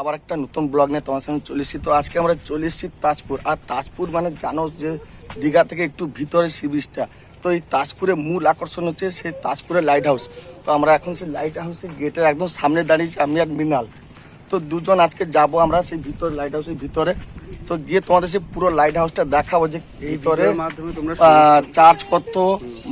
আবার একটা নতুন ব্লগ নিয়ে তোমার সামনে চলে এসেছি। তো আজকে আমরা চলে এসেছি তাজপুর। আর তাজপুর মানে জানো যে দীঘা থেকে একটু ভিতরে সি বিচটা। তো এই তাজপুরের মূল আকর্ষণ হচ্ছে সেই তাজপুরের লাইট হাউস তো আমরা এখন সেই লাইট হাউসের গেটের একদম সামনে দাঁড়িয়েছি, আমি আর মিনাল। তো দুজন আজকে যাব আমরা সেই ভিতরে লাইট হাউসের ভিতরে। তো গিয়ে তোমাদের সেই পুরো লাইট হাউসটা দেখাবো যে ভিতরে মাধ্যমে তোমরা চার্জ কত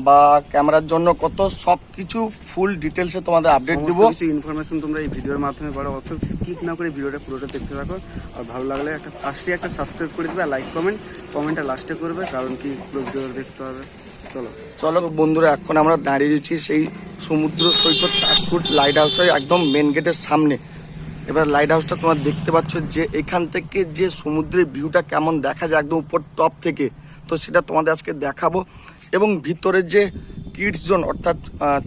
বা ক্যামেরার জন্য কত সব কিছু ফুল ডিটেলসে তোমাদের আপডেট দিব। কিছু ইনফরমেশন তোমরা এই ভিডিওর মাধ্যমে পারো। অত স্কিপ না করে ভিডিওটা পুরোটা দেখতে থাকো। আর ভালো লাগলে একটা ফার্স্টে একটা সাবস্ক্রাইব করে দিবে আর লাইক কমেন্ট কমেন্টটা লাস্টে করবে কারণ কি পুরো ভিডিও দেখতে হবে। চলো। চলো বন্ধুরা এখন আমরা দাঁড়িয়ে রয়েছি সেই সমুদ্র সৈকত তাজপুর লাইট হাউসের একদম মেন গেটের সামনে। এবার লাইট হাউসটা তোমরা দেখতে পাচ্ছ যে এখান থেকে যে সমুদ্রের ভিউটা কেমন দেখা যায় একদম উপর টপ থেকে, তো সেটা তোমাদের আজকে দেখাবো। এবং ভিতরে যে কিডস জোন অর্থাৎ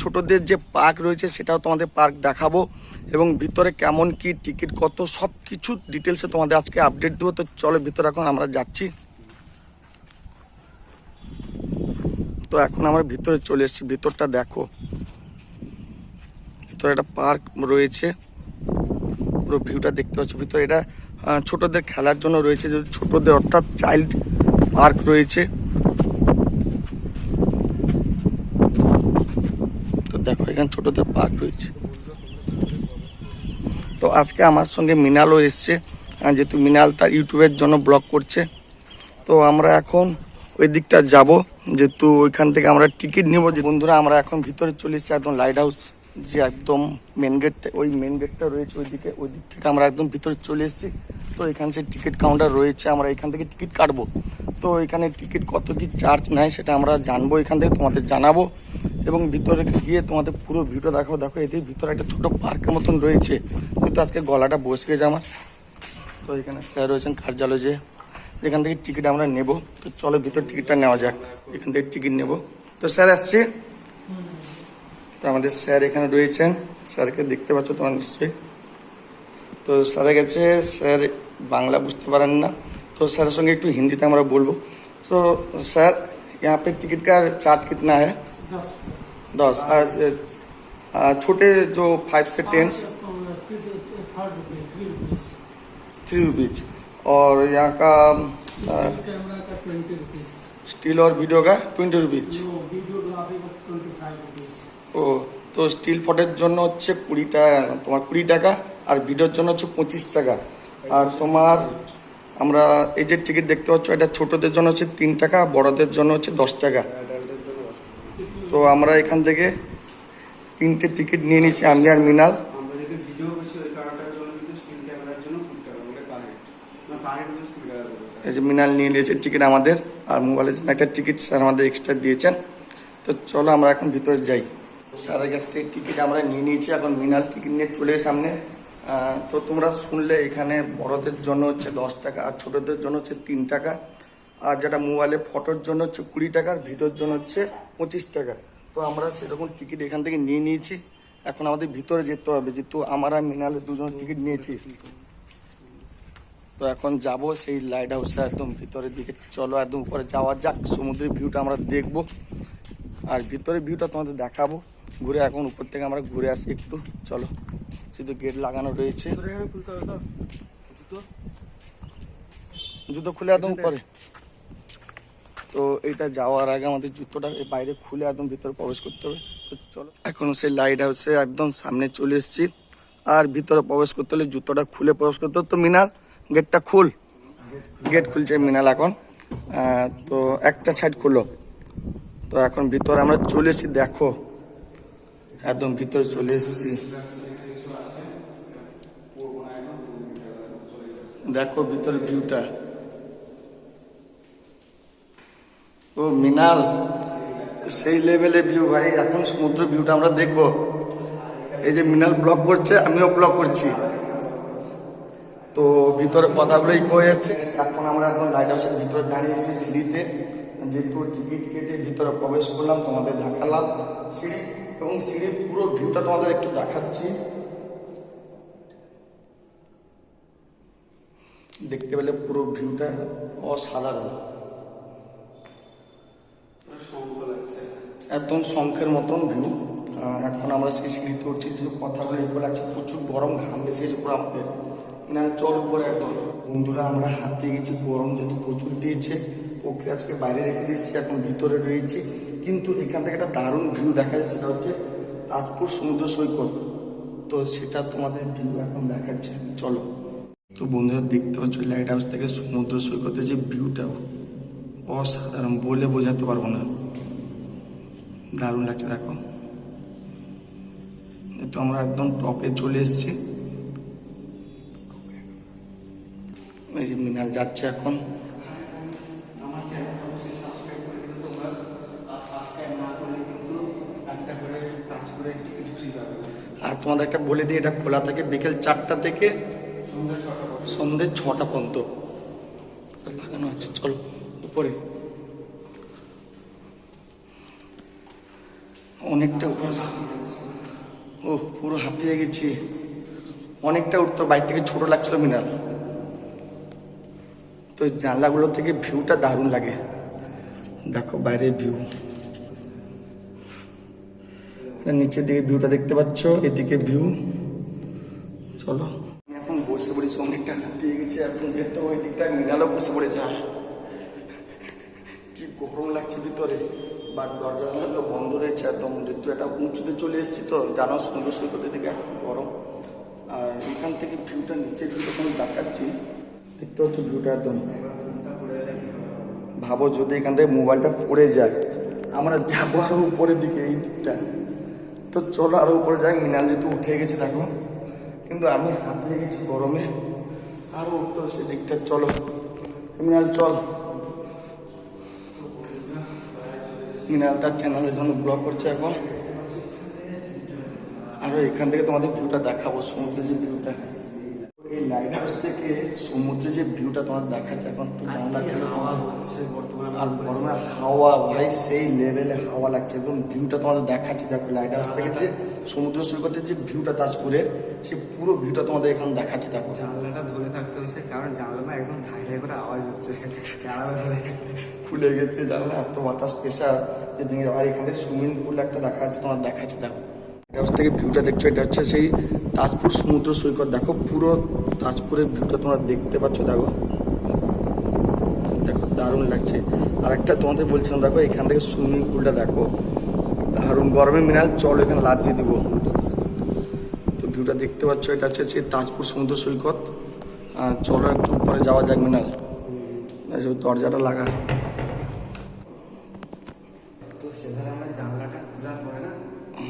ছোটদের যে পার্ক রয়েছে সেটাও তোমাদের পার্ক দেখাবো। এবং ভিতরে কেমন কি টিকিট কত সব কিছু ডিটেলসে তোমাদের আজকে আপডেট দেবো। তো চলো ভিতরে এখন আমরা যাচ্ছি। তো এখন আমরা ভিতরে চলে এসেছি, ভিতরটা দেখো। ভিতরে একটা পার্ক রয়েছে। পুরো ভিউটা দেখতে পাচ্ছ। ভিতরে এটা ছোটদের খেলার জন্য রয়েছে। যে ছোটদের অর্থাৎ চাইল্ড পার্ক রয়েছে। তো দেখো, এখানে ছোটদের পার্ক রয়েছে। তো আজকে আমার সঙ্গে মিনালও এসছে যেহেতু মিনাল তার ইউটিউবের জন্য ব্লগ করছে। তো আমরা এখন ওই দিকটা যাব, যেহেতু ওইখান থেকে আমরা টিকিট নিব। যে বন্ধুরা, আমরা এখন ভিতরে চলে এসেছি একদম লাইট হাউস যে একদম মেন গেট ওই মেন গেটটা রয়েছে ওইদিকে, ওই দিক থেকে আমরা একদম ভিতরে চলে এসেছি। তো এখানে সে টিকিট কাউন্টার রয়েছে, আমরা এখান থেকে টিকিট কাটবো। তো এখানে টিকিট কত কি চার্জ নেয় সেটা আমরা জানব এখান থেকে, তোমাদের জানাব। এবং ভিতরে গিয়ে তোমাদের পুরো ভিউটা দেখাবো। দেখো এদের ভিতরে একটা ছোট পার্কের মতন রয়েছে। কিন্তু আজকে গলাটা বসে গেছে আমার। তো এখানে স্যার রয়েছেন, কার্যালয়। যে যেখান থেকে টিকিট আমরা নেব। তো চলো, ভিতর টিকিটটা নেওয়া যাক। এখান থেকে টিকিট নেব। তো স্যার আসছে। তো আমাদের স্যার এখানে রয়েছেন স্যারকে দেখতে পাচ্ছ তোমার নিশ্চয়ই তো স্যারে গেছে স্যার বাংলা বুঝতে পারেন না তো স্যারের সঙ্গে একটু হিন্দিতে আমরা বলবো তো স্যার यहाँ पे टिकट का चार्ज कितना है दस और अ, छोटे जो फाइव से टेन थ्री रुपीज और यहाँ का कैमरा का ट्वेंटी रुपीज स्टील और वीडियो का টোয়েন্টি রুপিজ ও তো স্টিল ফটোর জন্য হচ্ছে কুড়ি টাকা তোমার কুড়ি টাকা আর ভিডিওর জন্য হচ্ছে পঁচিশ টাকা। আর তোমার আমরা এই যে টিকিট দেখতে পাচ্ছ এটা ছোটদের জন্য হচ্ছে তিন টাকা বড়দের জন্য হচ্ছে দশ টাকা। তো আমরা এখান থেকে তিনটে টিকিট নিয়ে নিয়েছি আমি আর মিনাল। এই যে মিনাল নিয়ে নিয়েছে টিকিট আমাদের আর মোবাইলের জন্য একটা টিকিট স্যার আমাদের এক্সট্রা দিয়েছেন। তো চলো আমরা এখন ভিতরে যাই। স্যারের কাছ থেকে টিকিট আমরা নিয়ে নিয়েছি, এখন মিনাল টিকিট নিয়ে চলে সামনে। তো তোমরা শুনলে এখানে বড়দের জন্য হচ্ছে দশ টাকা, আর ছোটদের জন্য হচ্ছে তিন টাকা, আর যেটা মোবাইলে ফটোর জন্য হচ্ছে কুড়ি টাকা, আর জন্য হচ্ছে পঁচিশ টাকা। তো আমরা সেরকম টিকিট এখান থেকে নিয়ে নিয়েছি। এখন আমাদের ভিতরে যেতে হবে, যেহেতু আমার আর মিনালের দুজন টিকিট নিয়েছি। তো এখন যাব সেই লাইট হাউসে একদম ভিতরের দিকে। চলো একদম উপরে যাওয়া যাক, সমুদ্রের ভিউটা আমরা দেখব। আর ভিতরের ভিউটা তোমাদের দেখাবো। ঘুরে এখন উপর থেকে আমরা ঘুরে আসি একটু। চলো শুধু গেট লাগানো রয়েছে। জুতো খুলে একদম পরে তো এটা যাওয়ার আগে আমাদের জুতোটা বাইরে খুলে একদম ভিতরে প্রবেশ করতে হবে। চলো, এখন সেই লাইট হাউসে একদম সামনে চলে এসেছি। আর ভিতরে প্রবেশ করতে হলে জুতোটা খুলে প্রবেশ করতে তো মিনাল গেটটা খুল। গেট খুলছে মিনাল এখন। তো একটা সাইড খুলো। তো এখন ভিতরে আমরা চলে এসেছি, দেখো। একদম ভিতরে চলে এসেছি। দেখো ভিতরে ভিউটা ও মিনাল, সেই লেভেলে ভিউ ভাই, এখন সমুদ্র ভিউটা আমরা দেখব। এই যে মিনাল ব্লক করছে, আমিও ব্লক করছি। তো ভিতরে কথাগুলোই কয়ে যাচ্ছে। এখন আমরা এখন লাইট হাউসের ভিতরে দাঁড়িয়েছি সিঁড়িতে। যেহেতু টিকিট কেটে ভিতরে প্রবেশ করলাম, তোমাদের দেখালাম সিঁড়ি এবং সিঁড়ির পুরো ভিউটা তোমাদের একটু দেখাচ্ছি। দেখতে পেলে পুরো ভিউটা অসাধারণ। একদম শঙ্খের মতন ভিউ এখন আমরা সেই সিঁড়িতে উঠছি যে কথাগুলো এগুলো লাগছে প্রচুর গরম ঘাম বেশি গেছে পুরো আমাদের। মিনাল চল উপরে একদম। বন্ধুরা আমরা হাতে গেছি গরম যেহেতু প্রচুর দিয়েছে ওকে আজকে বাইরে রেখে দিয়েছি এখন ভিতরে রয়েছে। কিন্তু এখান থেকে একটা দারুণ ভিউ দেখা যায়, সেটা হচ্ছে তাজপুর সমুদ্র সৈকত। তো সেটা তোমাদের ভিউ এখন দেখাচ্ছে। চলো। তো বন্ধুরা, দেখতে পাচ্ছ লাইট হাউস থেকে সমুদ্র সৈকতের যে ভিউটা অসাধারণ, বলে বোঝাতে পারব না। দারুণ লাগছে, দেখো। তো আমরা একদম টপে চলে এসেছি। এই যে মিনাল যাচ্ছে এখন আমার চ্যানেল অবশ্যই সাবস্ক্রাইব করে দিতে তোমরা আর সাবস্ক্রাইব না করলে কিন্তু একটা করে তাজপুরের টিকিট ফ্রি পাবে আর তোমাদের একটা বলে দিই, এটা খোলা থাকে বিকেল চারটা থেকে সন্ধ্যে ছটা পর্যন্ত। লাগানো আছে, চলো, উপরে। অনেকটা উপরে ও, পুরো হাঁপিয়ে গেছি। অনেকটা উঠতো বাইর থেকে ছোট লাগছিল মিনাল তো জানলাগুলো থেকে ভিউটা দারুণ লাগে। দেখো বাইরের ভিউ নিচের দিকে ভিউটা দেখতে পাচ্ছ এদিকে ভিউ চলো। এখন বসে পড়েছি অনেকটা হাঁপিয়ে গেছি এখন যেহেতু ওই দিকটা মিনালও বসে পড়েছে আহ, কি গরম লাগছে ভিতরে। বাট দরজা জানালা বন্ধ রয়েছে একদম যেহেতু একটা উঁচুতে চলে এসেছি তো জানো সমুদ্র সৈকতের দিকে গরম। আর এখান থেকে ভিউটা নিচের ভিউটা কোনো দেখাচ্ছি। দেখতে পাচ্ছ ভিউটা একদম। ভাবো যদি এখান থেকে মোবাইলটা পড়ে যায়। আমরা যাব আরও উপরের দিকে এই দিকটা। তো চলো আরও উপরে যাই মিনাল যেহেতু উঠে গেছে দেখো। কিন্তু আমি হাঁপিয়ে গেছি গরমে। আরও উঠতে সেদিকটা, চলো। মিনাল চল। মিনাল তার চ্যানেলের জন্য ব্লগ করছে এখন। আর এখান থেকে তোমাদের ভিউটা দেখাবো, সমুদ্রের যে ভিউটা লাইট হাউস থেকে সমুদ্রের যে ভিউটা তোমার দেখাচ্ছে এখন তো জানলা খুলে তোমার- আর গরমে হাওয়া ভাই সেই লেভেলে হাওয়া লাগছে। একদম ভিউটা তোমাদের দেখাচ্ছে দেখো লাইট হাউস থেকে যে সমুদ্র সৈকতের যে ভিউটা তাজপুরের সে পুরো ভিউটা তোমাদের এখানে দেখাচ্ছে দেখো। জানলাটা ধরে থাকতে হচ্ছে কারণ জানলাটা একদম ঠাই ঠাই করে আওয়াজ হচ্ছে। খুলে গেছে জানলা এত বাতাস প্রেশার যে ভেঙে আর এখান সুইমিং পুল একটা দেখা যাচ্ছে তোমার দেখাচ্ছে দেখো। হাউস থেকে ভিউটা দেখছ, এটা হচ্ছে সেই তাজপুর সমুদ্র সৈকত। দেখো, পুরো তাজপুরের ভিউটা তোমরা দেখতে পাচ্ছ, দেখো। দেখো, দারুণ লাগছে। আর একটা তোমাদের বলছিলাম, দেখো, এখান থেকে সুইমিং পুলটা দেখো। দারুণ, গরমে মিনাল, চল এখানে লাভ দিয়ে দিব। তো ভিউটা দেখতে পাচ্ছ, এটা হচ্ছে সেই তাজপুর সমুদ্র সৈকত। চলো একটু উপরে যাওয়া যাক মিনাল। দরজাটা লাগা তো সেধারে আমরা জানলাটা খোলার পরে না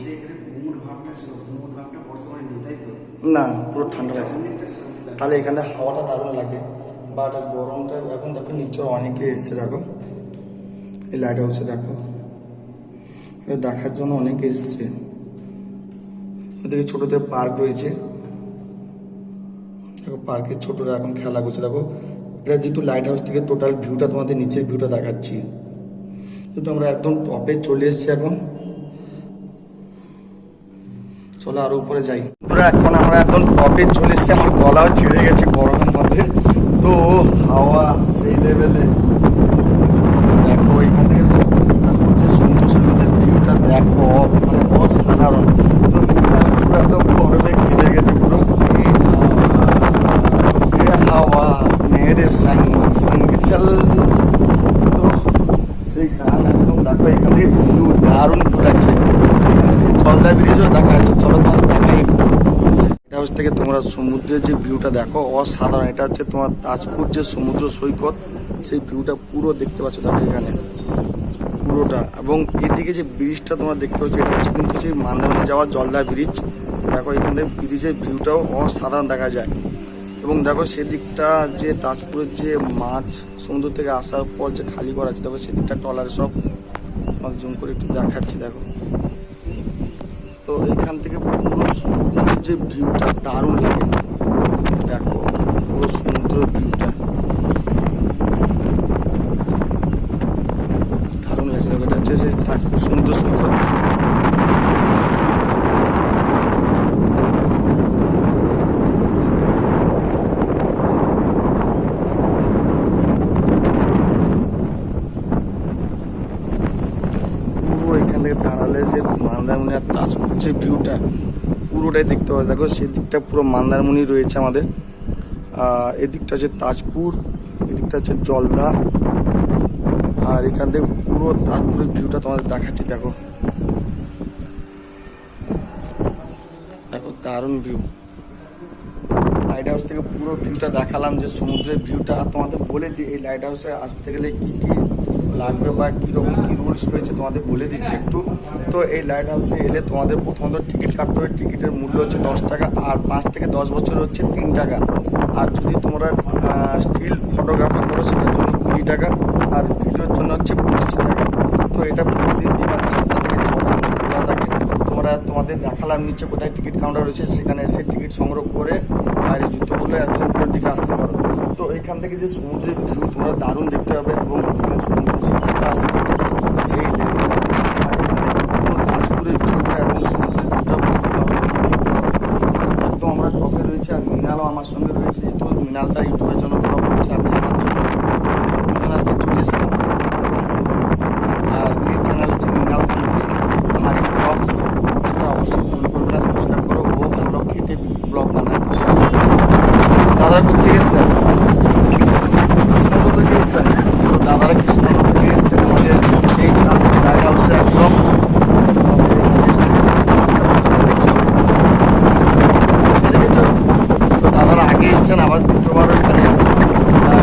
যে এখানে ঘুমুর ভাবটা ছিল ঘুমুর ভাবটা বর্তমানে নেই তাই তো না, পুরো ঠান্ডা লাগে তাহলে এখানে হাওয়াটা দারুণ লাগে। বাট গরমটা এখন দেখো, নিচে অনেকে এসছে, দেখো। এই লাইট হাউসে দেখো। এটা দেখার জন্য অনেকে এসছে। ওদিকে ছোটদের পার্ক রয়েছে। দেখো পার্কে ছোটরা এখন খেলা করছে, দেখো। এটা যেহেতু লাইট হাউস থেকে টোটাল ভিউটা তোমাদের নিচের ভিউটা দেখাচ্ছি। কিন্তু আমরা একদম টপে চলে এসেছি এখন। চলো আরও উপরে যাই। পুরো এখন আমরা একদম টপে চলে এসেছি। আমার গলাও ছিঁড়ে গেছে গরমের মধ্যে। তো হাওয়া সেই লেভেলে দেখো, এখান থেকে যে সুন্দর সুন্দর ভিউটা দেখো। মানে অসাধারণ। তো পুরো গেছে পুরো। হাওয়া মেরে সঙ্গ তো সেই গান একদম দেখো, এখান থেকে দারুণ ভিউ লাগছে জলদা ব্রিজও দেখা যাচ্ছে। চলো তোমার দেখাই এটা হাউস থেকে তোমরা সমুদ্রের যে ভিউটা দেখো, অসাধারণ। এটা হচ্ছে তোমার তাজপুর যে সমুদ্র সৈকত, সেই ভিউটা পুরো দেখতে পাচ্ছ দেখো এখানে। পুরোটা। এবং এদিকে যে ব্রিজটা তোমরা দেখতে পাচ্ছ, এটা হচ্ছে কিন্তু সেই মান্দারমণি যাওয়ার জলদা ব্রিজ দেখো, এখান থেকে ব্রিজের ভিউটাও অসাধারণ দেখা যায়। এবং দেখো, সেদিকটা যে তাজপুরের যে মাছ সমুদ্র থেকে আসার পর যে খালি করা আছে, দেখো, সেদিকটা ট্রলারে সব। জুম করে একটু দেখাচ্ছি, দেখো তো এখান থেকে যে ভিউটা দারুণ লাগে। দেখো, পুরো সমুদ্র ভিউটা। দারুণ লাগছে। দেখো হচ্ছে সেই তাজপুর সমুদ্র সৈকত পুরো এখান থেকে দাঁড়ালে যে মন্দারমণি আর তাজপুর যে ভিউটা পুরোটাই দেখতে পাবে দেখো সেদিকটা পুরো মন্দারমণি রয়েছে আমাদের। এদিকটা হচ্ছে তাজপুর, এদিকটা হচ্ছে জলদা, আর এখান থেকে পুরো তাজপুরের ভিউটা তোমাদের দেখাচ্ছি, দেখো। দেখো দারুণ ভিউ লাইট হাউস থেকে পুরো ভিউটা দেখালাম যে সমুদ্রের ভিউটা তোমাদের বলে দিই, এই লাইট হাউসে আসতে গেলে কি কি লাগবে বা কীরকম কী রুলস রয়েছে তোমাদের বলে দিচ্ছি একটু। তো এই লাইট হাউসে এলে তোমাদের প্রথমত টিকিট কাটতে হবে। টিকিটের মূল্য হচ্ছে দশ টাকা, আর পাঁচ থেকে দশ বছর হচ্ছে তিন টাকা। আর যদি তোমরা স্টিল ফটোগ্রাফি করো, সেটার জন্য কুড়ি টাকা, আর ভিডিওর জন্য হচ্ছে পঁচিশ টাকা। তো এটা প্রতিদিন বিকাল চারটা থেকে ছটা খোলা থাকে। তোমরা, তোমাদের দেখালাম নিচে কোথায় টিকিট কাউন্টার রয়েছে, সেখানে এসে টিকিট সংগ্রহ করে বাইরে যুদ্ধ করলে একদম উপরের দিকে আসতে পারো। তো এখান থেকে যে সমুদ্রের ভিউ, তোমরা দারুণ দেখতে পাবে এবং এখানে সমুদ্র যে ভিউটা আছে সেই level এর। আর এখানে পুরো তাজপুরের ভিউটা এবং সমুদ্রের ভিউটা পুরোভাবে তোমরা দেখতে পাবে একদম আমরা টপে রয়েছে আর মিনালও আমার সঙ্গে রয়েছে যেহেতু মিনালটা ইউটিউবের জন্য ব্লগ করছে আমি আমার জন্য আমরা দুজন আজকে চলে এসেছিলাম আর এই চ্যানেল হচ্ছে মৃণাল কান্তি পাহাড়ি ব্লগস সেটা অবশ্যই ভুল করবে না সাবস্ক্রাইব করো ও ভালো খেটে ব্লগ বানায় দাদা কোথেকে এসছেন কৃষ্ণনগর থেকে এসছেন তো দাদারা কৃষ্ণনগর থেকে এসছেন আমাদের এই লাইট হাউসে একদম দেখেছ? তো দাদারা আগে এসছেন আবার দ্বিতীয়বারও এখানে এসছেন আর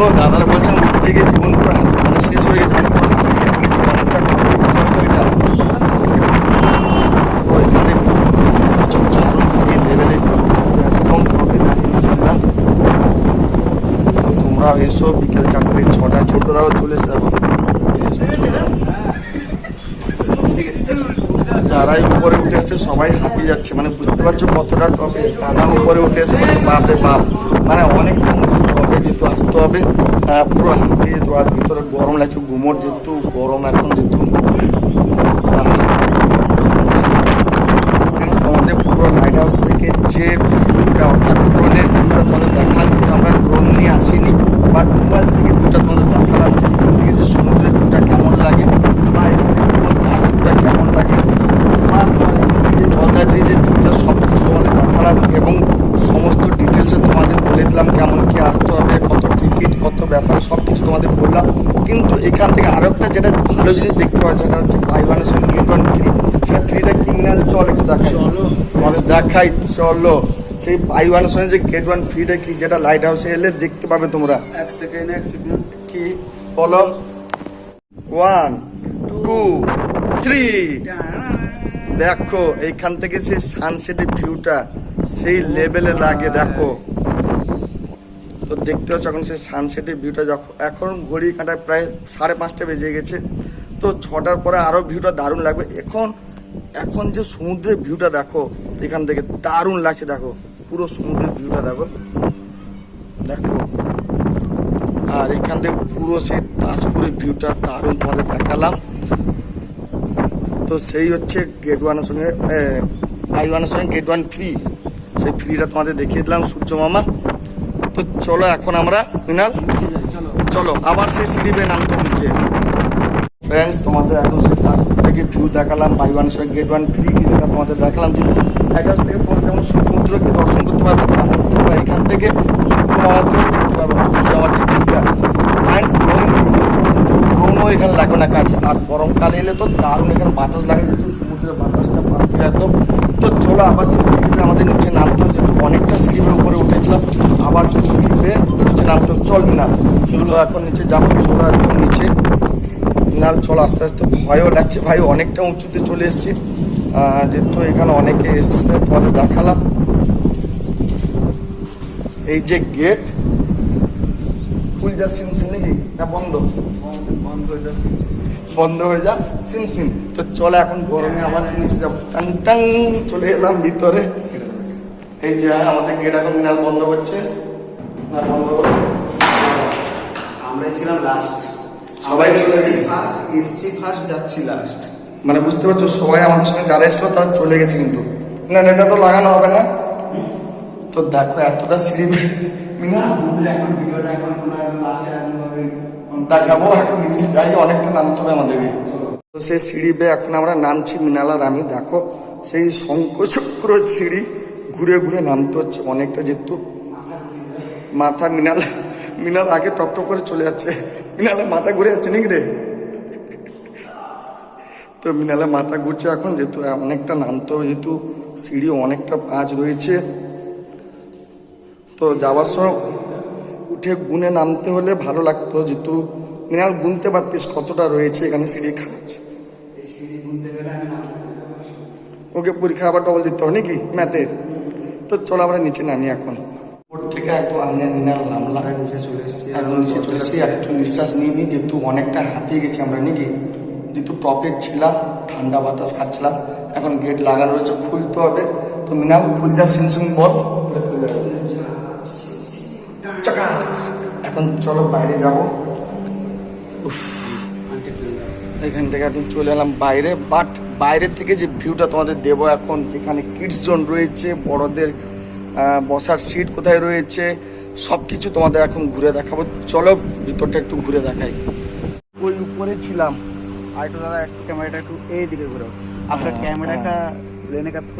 ও দাদারা বলছেন উঠতে গিয়ে জীবন পুরো হাত- মানে শেষ হয়ে গেছে মানে পুরো হারিয়ে গেছে কিন্তু অনেকটা হয়তো এটা তো এখানে প্রচুর দারুণ সেই লেভেলে একদম টপে দাঁড়িয়ে নিয়েছিলাম তো তোমরা এসো বিকেল চারটা থেকে ছটা ছোটরাও চলে এসে দেখো। যারাই উপরে উঠে আসছে, সবাই হাঁপিয়ে যাচ্ছে। মানে বুঝতে পারছ কতটা টপে দাদা উপরে উঠে এসে বলছে বাপ রে বাপ। মানে অনেক টপে যেহেতু আসতে হবে পুরো হাঁপিয়ে যেত। আর ভিতরে গরম লাগছে ঘুমোর যেহেতু, গরম এখন যেহেতু আহ, তোমাদের পুরো লাইট হাউস থেকে যে ভিউটা অর্থাৎ ড্রোনের ভিউটা তোমাদের দেখালাম কিন্তু আমরা ড্রোন নিয়ে আসিনি বাট মোবাইল থেকে ভিউটা তোমাদের দেখালাম যে এখান থেকে যে সমুদ্রের ভিউটা কেমন লাগে বা এখান থেকে পুরো তাজপুরটা কেমন লাগে বা জলদা ব্রিজের ভিউটা সব কিছু তোমাদের দেখালাম এবং সমস্ত ডিটেলসে তোমাদের বলে দিলাম কেমন কি আসতে হবে কত টিকিট কত ব্যাপার সব কিছু তোমাদের বললাম কিন্তু এখান থেকে আরও একটা যেটা ভালো জিনিস দেখতে পাওয়া সেটা হচ্ছে বাই ওয়ানের সঙ্গে ওয়ান ফ্রি সেটা ফ্রিটা কিনাল চল একটু দেখাই। চলো। দেখাই চলো। সেই বাই ওয়ানের সঙ্গে যে গেট ওয়ান ফ্রিটা কি যেটা লাইট হাউসে এলে দেখতে পাবে তোমরা। এক সেকেন্ড এক সেকেন্ড কি? বলো। ওয়ান টু থ্রি দেখো এইখান থেকে সেই সানসেটের ভিউটা সেই লেভেলে লাগে দেখো। তো দেখতে পাচ্ছ এখন সেই সানসেটের ভিউটা যখন এখন ঘড়ি কাঁটায় প্রায় সাড়ে পাঁচটা বেজে গেছে। তো ছটার পরে আরও ভিউটা দারুণ লাগবে। এখন এখন যে সমুদ্রের ভিউটা দেখো এখান থেকে দারুণ লাগছে দেখো। পুরো সমুদ্রের ভিউটা দেখো। দেখো। আর এখান থেকে পুরো সেই তাজপুরের ভিউটা দারুণ তোমাদের দেখালাম। তো সেই হচ্ছে গেট ওয়ানের সঙ্গে আই ওয়ানের সঙ্গে গেট ওয়ান ফ্রি সেই ফ্রিটা তোমাদের দেখিয়ে দিলাম সূর্য মামা। তো চলো এখন আমরা মিনাল চলো। চলো আবার সেই সিঁড়ি বেয়ে নামতে নিচে ফ্রেন্ডস তোমাদের এখন সেই থেকে ভিউ দেখালাম বাই ওয়ান সঙ্গে গেট ওয়ান ফ্রি সেটা তোমাদের দেখালাম যে হাউস থেকে পরে যেমন সমুদ্রকে দর্শন করতে পারবে তেমন তোমরা এখান থেকে মামাকেও দেখতে সূর্য যাওয়ার যে ভিউটা ড্রোনও এখানে লাগবে না কাজ আর গরমকালে এলে তো দারুণ এখানে বাতাস লাগে, যেহেতু সমুদ্রের বাতাসটা পাশ থেকে একদম তো চলো আবার সেই সিঁড়িতে আমাদের নিচে নামতে যেহেতু অনেকটা সিঁড়ি বেয়ে উপরে উঠেছিলাম, আবার সেই সিঁড়ি বেয়ে নিচে নামতে। চল না চলো এখন নিচে যাব, চলো একদম নিচে। নাল চল আস্তে আস্তে ভয়ও লাগছে। ভাই অনেকটা উঁচুতে চলে এসেছি। যেহেতু এখানে অনেকে এসছে তোমাদের দেখালাম। এই যে গেট ফুল যা সিম সিম নাকি? না বন্ধ? বন্ধ হয়ে যা যাচ্ছে বন্ধ হয়ে যা সিম সিম তো চলে এখন গরমে আবার নিচে যাব। টাং টাং চলে এলাম ভিতরে। এই যে আমাদের গেট এখন মিনাল বন্ধ করছে। না বন্ধ করছে আমরা ছিলাম লাস্ট সবাই চলে গেছে। ফার্স্ট এসছি ফার্স্ট যাচ্ছি লাস্ট মানে বুঝতে পারছ সবাই আমাদের সঙ্গে যারা এসলো তারা চলে গেছে কিন্তু। না না, এটা তো লাগানো হবে না। তো দেখো এতটা সিঁড়ি মিনা এখন ভিডিওটা এখন লাস্টে দেখাবো এখন নিচে যাই অনেকটা নামতে হবে আমাদেরকে। তো সেই সিঁড়ি বেয়ে এখন আমরা নামছি মিনাল আর আমি দেখো সেই শঙ্কচক্র সিঁড়ি ঘুরে ঘুরে নামতে হচ্ছে অনেকটা যেহেতু। মাথা মিনাল মিনাল আগে টপ টপ করে চলে যাচ্ছে। মিনালে মাথা ঘুরে যাচ্ছে নাকি রে? তো মিনালে মাথা ঘুরছে এখন, যেহেতু অনেকটা নামতে হবে, যেহেতু সিঁড়ি অনেকটা পাঁচ রয়েছে। তো যাওয়ার সময় উঠে গুনে নামতে হলে ভালো লাগতো, যেহেতু মিনাল গুনতে পারতিস কতটা রয়েছে এখানে সিঁড়ি খারাপ ওকে পরীক্ষা আবার ডবল দিতে হবে নাকি ম্যাথের? তো চলো আমরা নিচে নামি এখন। থেকে একদম আমি আর মিনাল নিচে চলে এসেছি একদম নিচে চলে এসেছি। একটু নিঃশ্বাস নিয়ে নিই যেহেতু অনেকটা হাঁপিয়ে গেছি আমরা নাকি। যেহেতু টপে ছিলাম ঠান্ডা বাতাস খাচ্ছিলাম এখন গেট লাগানো রয়েছে খুলতে হবে। তো মিনাল খুল যা সিন সিন বল। এখন চলো বাইরে যাব। এখান থেকে এখন চলে এলাম বাইরে বাট বাইরে থেকে যে ভিউটা তোমাদের দেবো এখন যেখানে কিডস জোন রয়েছে বড়দের বসার সিট কোথায় রয়েছে সব কিছু তোমাদের এখন ঘুরে দেখাবো। চলো ভিতরটা একটু ঘুরে দেখাই। ওই উপরে ছিলাম। আর একটু দাদা একটু ক্যামেরাটা একটু এই দিকে ঘুরো আপনার হ্যাঁ, ক্যামেরাটা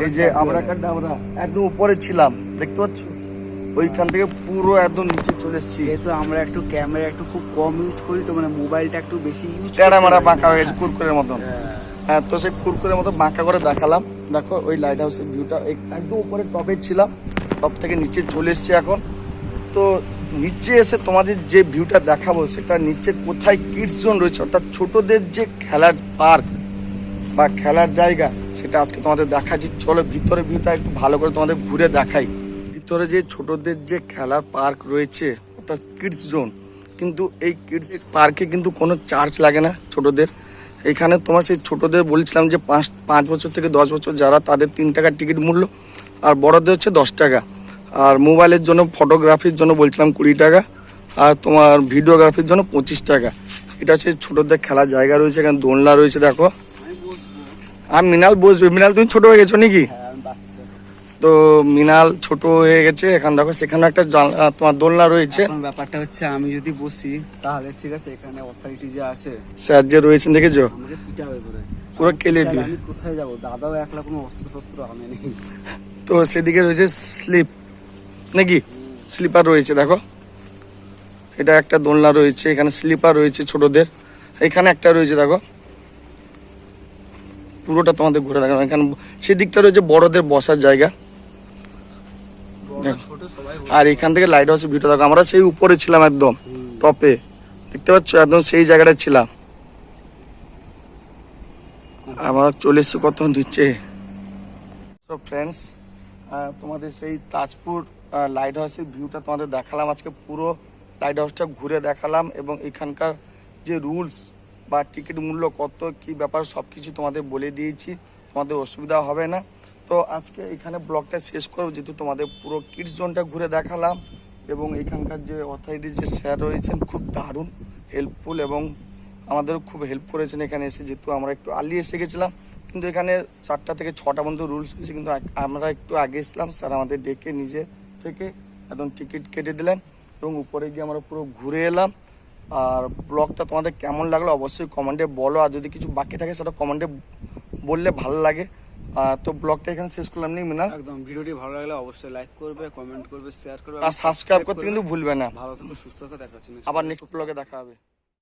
এই যে আমরা আমরা একদম উপরে ছিলাম দেখতে পাচ্ছ? ওইখান থেকে পুরো একদম নিচে চলে এসেছি। যেহেতু আমরা একটু ক্যামেরা একটু খুব কম ইউজ করি তো মানে মোবাইলটা একটু বেশি ইউজ চেহারা মারা বাঁকা হয়ে গেছে কুরকুরের মতন। হ্যাঁ। তো সেই কুরকুরের মতো বাঁকা করে দেখালাম। দেখো ওই লাইট হাউসের ভিউটা একদম উপরে টপে ছিলাম। টপ থেকে নিচে চলে এসেছি এখন। তো নিচে এসে তোমাদের যে ভিউটা দেখাবো, সেটা নিচে কোথায় কিডস জোন রয়েছে, অর্থাৎ ছোটদের যে খেলার পার্ক বা খেলার জায়গা, সেটা আজকে তোমাদের দেখাচ্ছি। চলো ভিতরে ভিউটা একটু ভালো করে তোমাদের ঘুরে দেখাই। ভিতরে যে ছোটদের যে খেলার পার্ক রয়েছে, অর্থাৎ কিডস জোন কিন্তু এই কিডস পার্কে কিন্তু কোনো চার্জ লাগে না ছোটদের। এখানে তোমার সেই ছোটদের বলছিলাম যে পাঁচ পাঁচ বছর থেকে দশ বছর যারা, তাদের তিন টাকার টিকিট মূল্য। আর বড়দের হচ্ছে দশ টাকা। আর মোবাইলের জন্য ফটোগ্রাফির জন্য বলছিলাম কুড়ি টাকা আর তোমার ভিডিওগ্রাফির জন্য পঁচিশ টাকা। এটা হচ্ছে ছোটদের খেলার জায়গা রয়েছে এখানে দোলনা রয়েছে দেখো। আর মিনাল বসবে। মিনাল তুমি ছোট হয়ে গেছো নাকি? হ্যাঁ, তো মিনাল ছোট হয়ে গেছে এখন দেখো সেখানে একটা তোমার দোলনা রয়েছে। ব্যাপারটা হচ্ছে আমি যদি বসি তাহলে ঠিক আছে এখানে অথরিটি যে আছে স্যার যে রয়েছেন দেখেছ? আমাকে পিটাবে পুরো কেলে দিবে আমি কোথায় যাব? দাদাও একলা কোনো অস্ত্র শস্ত্র আনে তো সেদিকে রয়েছে স্লিপ। নাকি? স্লিপার রয়েছে দেখো। এটা একটা দোলনা রয়েছে এখানে স্লিপার রয়েছে ছোটদের। এখানে একটা রয়েছে দেখো। পুরোটা তোমাদের ঘুরে দেখানো। এখানে সেদিকটা রয়েছে বড়দের বসার জায়গা। আর এখান থেকে লাইট হাউসের ভিডিও দেখো। আমরা সেই উপরে ছিলাম একদম টপে। দেখতে পাচ্ছ? একদম সেই জায়গাটায় ছিলাম। আমার চলে এসছি কত নিচে সো ফ্রেন্ডস তোমাদের সেই তাজপুর লাইট হাউসের ভিউটা তোমাদের দেখালাম। আজকে পুরো লাইট হাউসটা ঘুরে দেখালাম এবং এখানকার যে রুলস বা টিকিট মূল্য, কত, কি ব্যাপার সব কিছু তোমাদের বলে দিয়েছি। তোমাদের অসুবিধা হবে না। তো আজকে এখানে ব্লগটা শেষ করব, যেহেতু তোমাদের পুরো কিডস জোনটা ঘুরে দেখালাম এবং এখানকার যে অথরিটির যে স্যার রয়েছেন, খুব দারুণ হেল্পফুল এবং আমাদের খুব হেল্প করেছেন এখানে এসে যেহেতু আমরা একটু আর্লি এসে গেছিলাম কিন্তু এখানে চারটা থেকে ছটা পর্যন্ত রুলস হয়েছে কিন্তু আমরা একটু আগে এসেছিলাম স্যার আমাদের ডেকে নিজে থেকে একদম টিকিট কেটে দিলেন এবং উপরে গিয়ে আমরা পুরো ঘুরে এলাম। আর ব্লগটা তোমাদের কেমন লাগল অবশ্যই কমেন্টে বলো আর যদি কিছু বাকি থাকে সেটা কমেন্টে বললে ভালো লাগে। তো ব্লগটা এখানে শেষ করলাম নি মিনা? একদম ভিডিওটি ভালো লাগলে অবশ্যই লাইক করবে কমেন্ট করবে শেয়ার করবে আর সাবস্ক্রাইব করতে কিন্তু ভুলবে না। ভালো থাকো সুস্থ থাকো দেখা হচ্ছে আবার নেক্সট ব্লগে দেখা হবে।